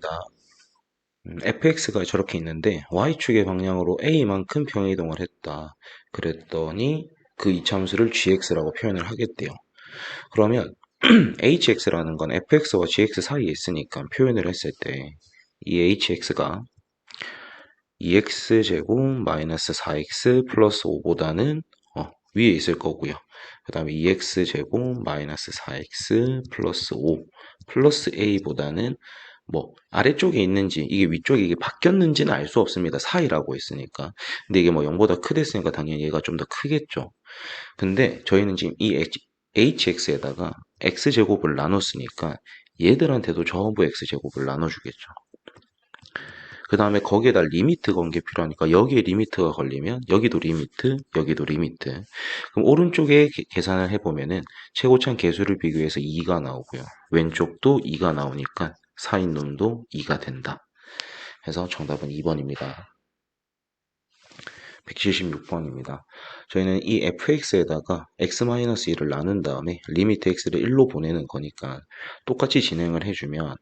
2번입니다. 음, fx가 저렇게 있는데 y축의 방향으로 a만큼 평행이동을 했다. 그랬더니 그 이참수를 gx라고 표현을 하겠대요. 그러면 hx라는 건 fx와 gx 사이에 있으니까 표현을 했을 때 이 hx가 2x제곱 마이너스 4x 플러스 5보다는 어, 위에 있을 거고요. 그 다음에 2x제곱 마이너스 4x 플러스 5 플러스 a보다는 뭐 아래쪽에 있는지 이게 위쪽에 이게 바뀌었는지는 알 수 없습니다. 사이라고 했으니까. 근데 이게 뭐 0보다 크댔으니까 당연히 얘가 좀 더 크겠죠. 근데 저희는 지금 이 hx에다가 x제곱을 나눴으니까 얘들한테도 전부 x제곱을 나눠주겠죠. 그 다음에 거기에다 리미트 건 게 필요하니까 여기에 리미트가 걸리면 여기도 리미트, 여기도 리미트. 그럼 오른쪽에 게- 계산을 해보면은 최고차는 개수를 비교해서 2가 나오고요. 왼쪽도 2가 나오니까 사인 놈도 2가 된다. 해서 정답은 2번입니다. 176번입니다. 저희는 이 fx에다가 x-1을 나눈 다음에 리미트 x를 1로 보내는 거니까 똑같이 진행을 해주면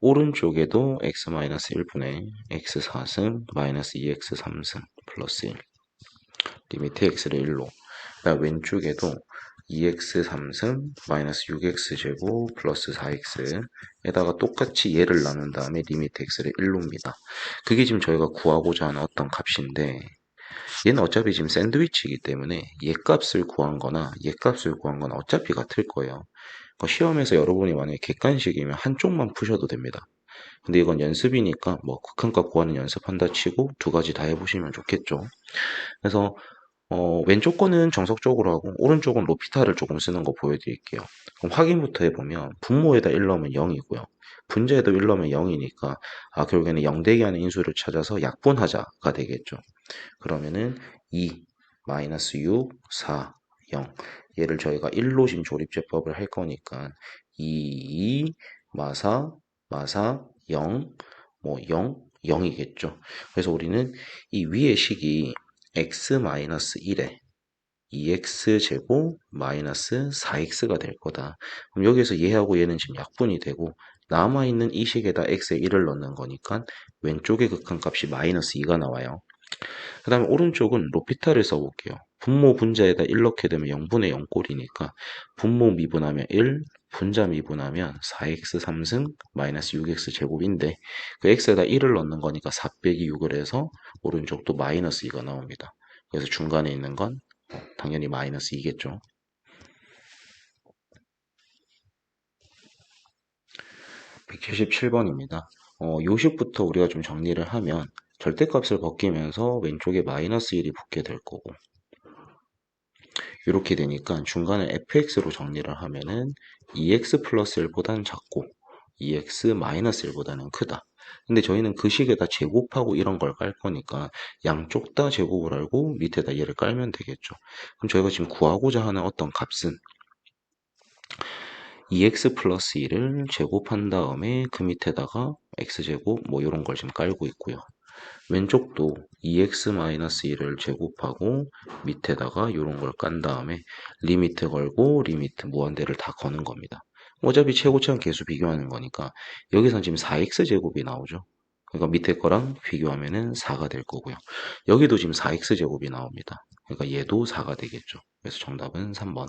오른쪽에도 x-1분의 x 4승 마이너스 2x 3승 플러스 1 리미트 x를 1로 그다음 왼쪽에도 2x 3승 마이너스 6x 제곱 플러스 4x 에다가 똑같이 얘를 나눈 다음에 리미트 x를 1로입니다. 그게 지금 저희가 구하고자 하는 어떤 값인데 얘는 어차피 지금 샌드위치이기 때문에 얘 값을 구한 거나 얘 값을 구한 건 어차피 같을 거예요. 그러니까 시험에서 여러분이 만약에 객관식이면 한쪽만 푸셔도 됩니다. 근데 이건 연습이니까 뭐 극한값 구하는 연습한다 치고 두 가지 다 해보시면 좋겠죠. 그래서 어, 왼쪽 거는 정석적으로 하고 오른쪽은 로피타를 조금 쓰는 거 보여드릴게요. 그럼 확인부터 해보면 분모에다 1 넣으면 0이고요. 분자에도 1 넣으면 0이니까 아 결국에는 0 대기 하는 인수를 찾아서 약분하자가 되겠죠. 그러면은 2 마이너스 6 4 0 얘를 저희가 1로 지금 조립제법을 할 거니까 2 2 마사 마사 0 뭐 0 0이겠죠. 그래서 우리는 이 위의 식이 x-1에 2x제곱 마이너스 4x가 될 거다. 그럼 여기서 얘하고 얘는 지금 약분이 되고 남아있는 이 식에다 x에 1을 넣는 거니까 왼쪽의 극한값이 마이너스 2가 나와요. 그 다음에 오른쪽은 로피타를 써볼게요. 분모 분자에다 1 넣게 되면 0분의 0꼴이니까 분모 미분하면 1, 분자 미분하면 4x 3승 마이너스 6x 제곱인데 그 x에다 1을 넣는 거니까 4 빼기 6을 해서 오른쪽도 마이너스 2가 나옵니다. 그래서 중간에 있는 건 당연히 마이너스 2겠죠. 177번입니다. 어, 요식부터 우리가 좀 정리를 하면 절대값을 벗기면서 왼쪽에 마이너스 1이 붙게 될 거고 이렇게 되니까 중간에 fx로 정리를 하면은 2x 플러스 1보다는 작고 2x 마이너스 1보다는 크다. 근데 저희는 그 식에다 제곱하고 이런 걸 깔 거니까 양쪽 다 제곱을 알고 밑에다 얘를 깔면 되겠죠. 그럼 저희가 지금 구하고자 하는 어떤 값은 2x 플러스 1을 제곱한 다음에 그 밑에다가 x제곱 뭐 이런 걸 지금 깔고 있고요. 왼쪽도 2x-1을 제곱하고 밑에다가 이런 걸 깐 다음에 리미트 걸고 리미트 무한대를 다 거는 겁니다. 어차피 최고치랑 개수 비교하는 거니까 여기선 지금 4x제곱이 나오죠. 그러니까 밑에 거랑 비교하면은 4가 될 거고요. 여기도 지금 4x제곱이 나옵니다. 그러니까 얘도 4가 되겠죠. 그래서 정답은 3번.